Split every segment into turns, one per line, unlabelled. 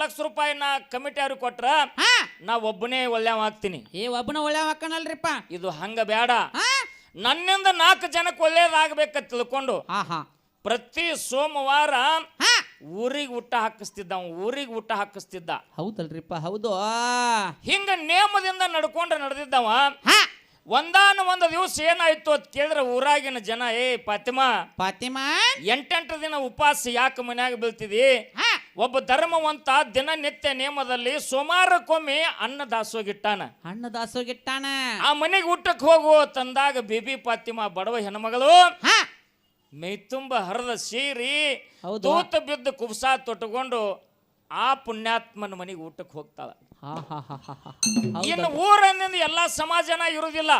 ಲಕ್ಷ ರೂಪಾಯಿನ ಕಮಿಟಿ ಅವ್ರಿಗೆ ಕೊಟ್ರ
ಹಾ.
ನಾ ಒಬ್ಬನೇ ಒಳ್ಳೆವ ಹಾಕ್ತೀನಿ
ಏ ಒಬ್ಬನ ಒಳ್ಳೆ ಹಾಕಣಲ್ರಿಪ್ಪ
ಇದು ಹಂಗ ಬೇಡ
ಹಾ.
ನನ್ನಿಂದ ನಾಲ್ಕು ಜನಕ್ಕೆ ಒಳ್ಳೇದಾಗಬೇಕ ತಿಳ್ಕೊಂಡು
ಹಾ ಹಾ
ಪ್ರತಿ ಸೋಮವಾರ
ಹಾ.
ಊರಿಗೆ ಊಟ ಹಾಕಿಸ್ತಿದ್ದ ಊರಿಗೆ ಊಟ ಹಾಕಿಸ್ತಿದ್ದ.
ಹೌದಲ್ರಿಪ್ಪ ಹೌದು.
ಹಿಂಗ ನೇಮದಿಂದ ನಡ್ಕೊಂಡು ನಡೆದಿದ್ದವ.
ಹಾ.
ಒಂದಾನ ಒಂದು ದಿವಸ ಏನಾಯ್ತು ಅಂತ ಕೇಳಿದ್ರೆ ಊರಾಗಿನ ಜನ ಏ ಫಾತಿಮಾ
ಫಾತಿಮಾ
ಎಂಟೆಂಟು ದಿನ ಉಪವಾಸ ಯಾಕೆ ಮನ್ಯಾಗ ಬೀಳ್ತಿದಿ?
ಹಾ.
ಒಬ್ಬ ಧರ್ಮವಂತ ದಿನನಿತ್ಯ ನಿಯಮದಲ್ಲಿ ಸುಮಾರಕ್ಕೊಮ್ಮೆ ಅನ್ನ ದಾಸೋಗಿಟ್ಟಾನ.
ಅನ್ನ ದಾಸೋಗಿಟ್ಟಾನ.
ಆ ಮನೆಗೆ ಊಟಕ್ಕೆ ಹೋಗು ತಂದಾಗ ಬಿಬಿ ಪಾತಿಮಾ ಬಡವ ಹೆಣ್ಮಗಳು
ಹಾ.
ಮೈ ತುಂಬ ಹರಿದ ಸೀರಿ
ದೂತ
ತೂತ ಬಿದ್ದು ಕುಬ್ಸ ತೊಟ್ಟುಕೊಂಡು ಆ ಪುಣ್ಯಾತ್ಮನ ಮನೆಗೆ ಊಟಕ್ಕೆ ಹೋಗ್ತಾಳ.
ಹಾ ಹಾ ಹಾ ಹಾ ಹಾ
ಇನ್ನು ಊರಿನಿಂದ ಎಲ್ಲಾ ಸಮಾಜನ ಇರುವುದಿಲ್ಲ.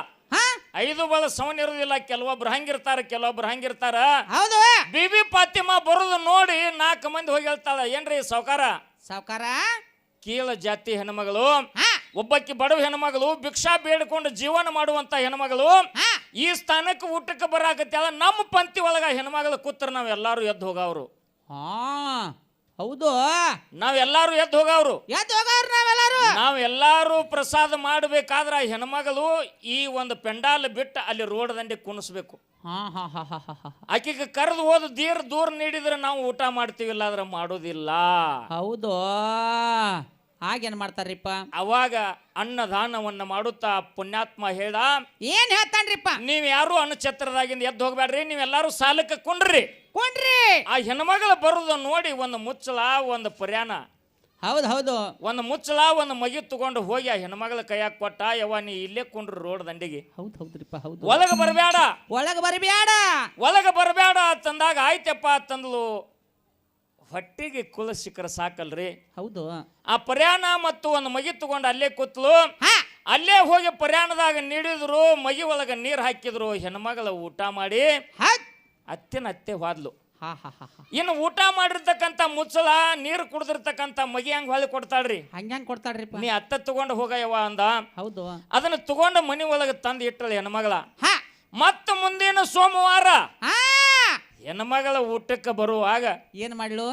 ಐದು ಬಲ ಸೌನ್ ಇರುವುದಿಲ್ಲ ಕೆಲವೊಬ್ರು ಹಂಗಿರ್ತಾರ ಕೆಲವೊಬ್ರು ಹಂಗಿರ್ತಾರ.
ಹೌದು.
ಬಿಬಿ ಫಾತಿಮಾ ಬರೋದು ನೋಡಿ ನಾಲ್ಕು ಮಂದಿ ಹೋಗಿ ಹೇಳ್ತಾಳ ಏನ್ರಿ ಸಾವ್ಕಾರ?
ಸಾವ್ಕಾರ?
ಕೀಳ ಜಾತಿ ಹೆಣ್ಮಗಳು
ಹಾ.
ಒಬ್ಬಾಕಿ ಬಡವ ಹೆಣ್ಮಗಳು ಭಿಕ್ಷಾ ಬೇಡಿಕೊಂಡು ಜೀವನ ಮಾಡುವಂತ ಹೆಣ್ಮಗಳು ಈ ಸ್ಥಾನಕ್ಕೆ ಊಟಕ್ಕೆ ಬರಾಕತ್ಯಾಳ ನಮ್ಮ ಪಂಕ್ತಿ ಒಳಗ ಹೆಣ್ಮಗಳು ಕೂತ್ರ ನಾವೆಲ್ಲಾರು ಎದ್ದು ಹೋಗವ್ರು.
ಹಾ. ಹೌದು.
ನಾವೆಲ್ಲಾರು ಎದ್ದು ಹೋಗವ್ರು.
ಎದ್ದು ಹೋಗವ್ರು ನಾವೆಲ್ಲರೂ.
ನಾವೆಲ್ಲಾರು ಪ್ರಸಾದ ಮಾಡಬೇಕಾದ್ರೆ ಹೆಣ್ಮಗಳು ಈ ಒಂದು ಪೆಂಡಾಲ್ ಬಿಟ್ಟು ಅಲ್ಲಿ ರೋಡ್ ದಂಡೆ ಕುಣಿಸ್ಬೇಕು.
ಹಾ ಹಾ ಹಾ ಹಾ ಹಾ ಹಾ.
ಆಕೆಗೆ ಕರೆದು ಹೋದ ದೀರ್ ದೂರ ನೀಡಿದ್ರೆ ನಾವು ಊಟ ಮಾಡ್ತೀವಿಲ್ಲ ಆದ್ರೆ ಮಾಡೋದಿಲ್ಲ.
ಹೌದು. ಹಾಗೇನ್ ಮಾಡ್ತಾರ್ರಿಪ್ಪ?
ಅವಾಗ ಅನ್ನದಾನವನ್ನ ಮಾಡುತ್ತಾ ಪುಣ್ಯಾತ್ಮ ಹೇಳ
ಏನ್ ಹೇಳ್ತಾನ್ರಿಪ್ಪ?
ನೀವ್ ಯಾರು ಅನ್ನಛತ್ರದಾಗಿಂದ ಎದ್ದು ಹೋಗ್ಬೇಡ್ರಿ ನೀವೆಲ್ಲಾರು ಸಾಲಕ್ಕೆ ಕುಂಡ್ರಿ.
ಕೊಂಡ್ರಿ!
ಆ ಹೆಣ್ಮಗಳು ಬರೋದು ನೋಡಿ ಒಂದು ಮುಚ್ಚಲ ಒಂದು ಪರ್ಯಾಣ.
ಹೌದು ಹೌದು.
ಒಂದು ಮುಚ್ಚಲ ಒಂದು ಮಗಿ ತಗೊಂಡು ಹೋಗಿ ಆ ಹೆಣ್ಮಗಳ ಕೈಯಾಗ ಕೊಟ್ಟ ಯವ್ವ ನೀ ಇಲ್ಲೇ ಕುಂಡ್ರಿ ರೋಡ್ ದಂಡಿಗೆ.
ಹೌದು ಹೌದ್ರಿಪ್ಪ ಹೌದು.
ಒಳಗೆ ಬರಬೇಡ
ಒಳಗ ಬರಬೇಡ
ಒಳಗೆ ಬರಬೇಡ ತಂದಾಗ ಆಯ್ತಪ್ಪ ತಂದ್ಲು ಹೊಟ್ಟಿಗೆ ಕುಲ ಸಿಕ್ಕರ ಸಾಕಲ್ರಿ?
ಹೌದು.
ಆ ಪರ್ಯಾಣ ಮತ್ತು ಒಂದು ಮಗಿ ತಗೊಂಡು ಅಲ್ಲೇ ಕೂತ್ಲು. ಅಲ್ಲೇ ಹೋಗಿ ಪರ್ಯಾಣದಾಗ ನೀಡಿದ್ರು ಮಗಿ ಒಳಗ ನೀರು ಹಾಕಿದ್ರು ಹೆಣ್ಮಗಳ ಊಟ ಮಾಡಿ ಅತ್ತೆನ ಅತ್ತೆ ಹೋದ್ಲು. ಇನ್ನು ಊಟ ಮಾಡಿರ್ತಕ್ಕಂಥ ಮುಚ್ಚಳ ನೀರು ಕುಡ್ದಿರ್ತಕ್ಕಂಥ ಮಗಿ ಹಂಗ ಹೊಳ್ಳಿ ಕೊಡ್ತಾಳ್ರಿ.
ಹಂಗ್ಯಾಂಗ್ ಕೊಡ್ತಾಳ್ರಿ
ನೀ ಅತ್ತ ತಗೊಂಡು ಹೋಗಯ್ಯವ ಅಂದ.
ಹೌದು.
ಅದನ್ನ ತಗೊಂಡು ಮನಿ ಒಳಗೆ ತಂದು ಇಟ್ಟಳು ಹೆಣ್ಮಗಳ.
ಹಾ.
ಮತ್ತ ಮುಂದಿನ ಸೋಮವಾರ ಹೆಣ್ಮಗಳ ಊಟಕ್ಕೆ ಬರುವಾಗ
ಏನ್ ಮಾಡ್ಲು?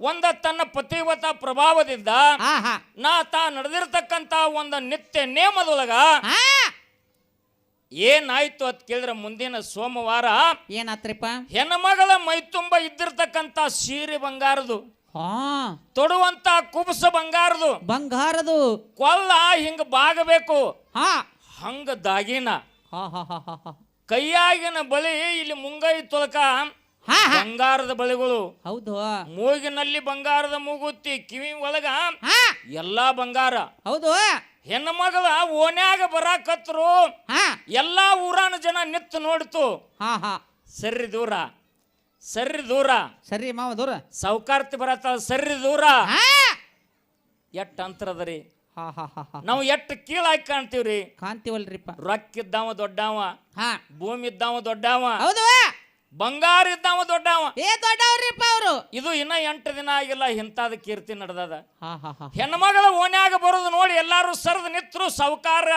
ಒಂದ ತನ್ನ ಪತಿವತ ಪ್ರಭಾವದಿಂದ ನಾ ತಾ ನಡೆದಿರ್ತಕ್ಕಂತ ಒಂದು ನಿತ್ಯ ನೇಮದೊಳಗ ಏನಾಯ್ತು ಅಂತ ಕೇಳಿದ್ರೆ ಮುಂದಿನ ಸೋಮವಾರ
ಏನಾತ್ರಿಪ್ಪ?
ಹೆಣ್ಮಗಳ ಮೈ ತುಂಬ ಇದ್ದಿರ್ತಕ್ಕಂಥ ಸೀರೆ ಬಂಗಾರದು
ಹಾ.
ತೊಡುವಂತ ಕುಬಸ ಬಂಗಾರದು
ಬಂಗಾರದು.
ಕೊಲ್ಲ ಹಿಂಗ ಬಾಗಬೇಕು.
ಹಾ.
ಹಂಗ ದಾಗಿನ.
ಹಾ ಹಾ ಹಾ ಹಾ ಹಾ.
ಕೈಯಾಗಿನ ಬಳಿ ಇಲ್ಲಿ ಮುಂಗೈ ತೊಲಕ
ಹಾ ಹಾ.
ಬಂಗಾರದ ಬಳಿಗಳು.
ಹೌದು.
ಮೂಗಿನಲ್ಲಿ ಬಂಗಾರದ ಮೂಗುತ್ತಿ ಕಿವಿ ಒಳಗ
ಹಾ.
ಎಲ್ಲಾ ಬಂಗಾರ.
ಹೌದು.
ಹೆಣ್ಣು ಮಗಳ ಓನ್ಯಾಗ ಬರಾಕತ್ರು
ಹಾ.
ಎಲ್ಲಾ ಊರಾನ ಜನ ನಿತ್ತು ನೋಡ್ತು.
ಹಾ ಹಾ.
ಸರ್ರಿ ದೂರ ಸರ್ರಿ ದೂರ.
ಸರಿ ಮಾವ ದೂರ.
ಸೌಕಾರ್ತಿ ಬರತ್ತ ಸರ್ರಿ ದೂರ.
ಹಾ.
ಎಟ್ ಅಂತರದರಿ? ನಾವು ಎಷ್ಟ್ ಕೀಳಾಗಿ ಕಾಣ್ತೀವ್ರಿ?
ಕಾಣ್ತೀವಲ್ರಿಪ್ಪ.
ರೊಕ್ಕ ಇದ್ದಾವ ದೊಡ್ಡವ
ಹಾ.
ಭೂಮಿ ಇದ್ದಾವ ದೊಡ್ಡವ
ಹೌದು.
ಬಂಗಾರ ಇದ್ದಾವ ದೊಡ್ಡವ.
ಏ ದೊಡ್ಡವ್ರಿಪ್ಪ ಅವರು.
ಇದು ಇನ್ನ ಎಂಟು ದಿನ ಆಗಿಲ್ಲ ಇಂಥದ ಕೀರ್ತಿ ನಡೆದದ. ಹೆಣ್ಮಗಳ ಓನ್ಯಾಗ ಬರೋದು ನೋಡಿ ಎಲ್ಲಾರು ಸರದ್ ನಿತ್ರು ಸಾವುಕಾರ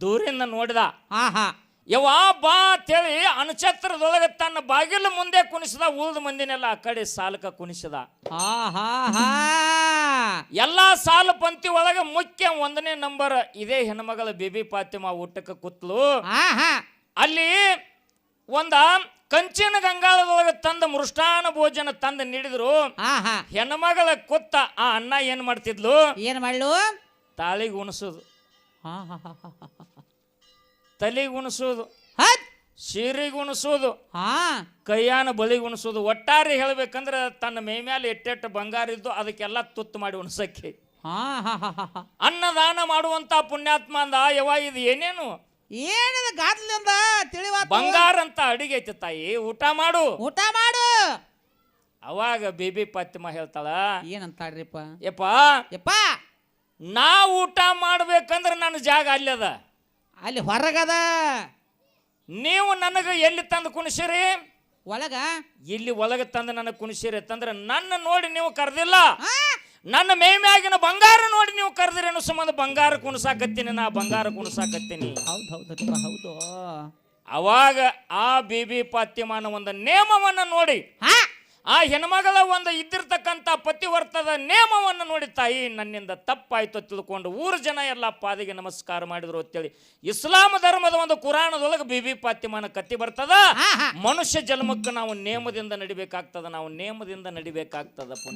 ದೂರಿಂದ ನೋಡಿದ.
ಹಾ ಹಾ.
ಯವ್ವ ಬಾ ಅಂತೇಳಿ ಅನುಚತ್ರದೊಳಗೆ ತನ್ನ ಬಾಗಿಲು ಮುಂದೆ ಕುಣಿಸಿದ ಉಳಿದ ಮಂದಿನೆಲ್ಲ ಆ ಕಡೆ ಸಾಲಕ ಕುಣಿಸಿದ. ಎಲ್ಲಾ ಸಾಲು ಪಂಕ್ತಿ ಒಳಗೆ ಮುಖ್ಯ ಒಂದನೇ ನಂಬರ್ ಇದೇ ಹೆಣ್ಮಗಳ ಬೇಬಿ ಪಾತಿಮಾ ಊಟಕ್ಕೆ ಕೂತ್ಲು. ಅಲ್ಲಿ ಒಂದ ಕಂಚಿನ ಗಂಗಾಳದೊಳಗೆ ತಂದ ಮೃಷ್ಟಾನ ಭೋಜನ ತಂದು ನೀಡಿದ್ರು. ಹೆಣ್ಮಗಳ ಕುತ್ತ ಆ ಅಣ್ಣ ಏನ್ ಮಾಡ್ತಿದ್ಲು?
ಏನ್ ಮಾಡ್ಲು?
ತಾಳಿಗೆ ಉಣಿಸೋದು. ತಲೆಗೆ ಉಣಿಸೋದು ಸೀರೆಗೆ ಉಣಿಸೋದು
ಹಾ.
ಕೈಯಾನ ಬಲಿಗೆ ಉಣಿಸೋದು. ಒಟ್ಟಾರೆ ಹೇಳ್ಬೇಕಂದ್ರೆ ತನ್ನ ಮೈ ಮೇಲೆ ಎಟ್ಟೆಟ್ಟು ಬಂಗಾರ ಇದ್ದು ಅದಕ್ಕೆಲ್ಲ ತುತ್ತು ಮಾಡಿ ಉಣಿಸಕ್ಕೆ
ಹಾ ಹಾ ಹಾ ಹಾ ಹಾ.
ಅನ್ನದಾನ ಮಾಡುವಂತ ಪುಣ್ಯಾತ್ಮ ಅಂದ ಯವ ಇದು ಏನೇನು?
ಏನದ ಗಾದ್ಲಿಂದ ತಿಳಿವಾತು.
ಬಂಗಾರ ಅಂತ ಅಡಿಗೆ ಐತಿ ತಾಯಿ ಊಟ ಮಾಡು.
ಊಟ ಮಾಡು.
ಅವಾಗ ಬೇಬಿ ಪತ್ಮ ಹೇಳ್ತಾಳ
ಏನಂತಾಳ್ರಿಪ್ಪ?
ಯಪ್ಪ
ಯಪ್ಪ.
ನಾ ಊಟ ಮಾಡ್ಬೇಕಂದ್ರೆ ನನ್ನ ಜಾಗ ಅಲ್ಲದ
ಅಲ್ಲಿ ಹೊರಗದ.
ನೀವು ನನಗೆ ಎಲ್ಲಿ ತಂದು ಕುಣಿಸಿರಿ?
ಒಳಗ?
ಇಲ್ಲಿ ಒಳಗೆ ತಂದು ನನಗೆ ಕುಣಿಸಿರಿ ತಂದ್ರೆ ನನ್ನ ನೋಡಿ ನೀವು ಕರೆದಿಲ್ಲ. ನನ್ನ ಮೇಮ್ಯಾಗಿನ ಬಂಗಾರ ನೋಡಿ ನೀವು ಕರೆದಿರಿ ಅನ್ನೋ ಸಂಬಂಧ ಬಂಗಾರ ಕುಣಿಸಾಕತ್ತೀನಿ ನಾ ಬಂಗಾರ ಕುಣಿಸಾಕತ್ತೀನಿ.
ಹೌದು ಹೌದಪ್ಪ ಹೌದು.
ಅವಾಗ ಆ ಬಿಬಿ ಪಾತ್ಯಮಾನ ಒಂದು ನೇಮವನ್ನ ನೋಡಿ
ಹಾ
ಆ ಹೆಣ್ಮಗಳ ಒಂದು ಇದ್ದಿರ್ತಕ್ಕಂಥ ಪತಿವರ್ತದ ನೇಮವನ್ನು ನೋಡಿ ತಾಯಿ ನನ್ನಿಂದ ತಪ್ಪಾಯ್ತು ತಿಳ್ಕೊಂಡು ಊರು ಜನ ಎಲ್ಲ ಪಾದಿಗೆ ನಮಸ್ಕಾರ ಮಾಡಿದ್ರು ಅಂತೇಳಿ. ಇಸ್ಲಾಂ ಧರ್ಮದ ಒಂದು ಕುರಾಣದೊಳಗೆ ಬಿಬಿ ಪಾತಿಮಾನ ಕತ್ತಿ ಬರ್ತದ? ಮನುಷ್ಯ ಜನ್ಮಕ್ಕೆ ನಾವು ನೇಮದಿಂದ ನಡಿಬೇಕಾಗ್ತದ ನಾವು ನೇಮದಿಂದ ನಡಿಬೇಕಾಗ್ತದ ಪುಣ್ಯ.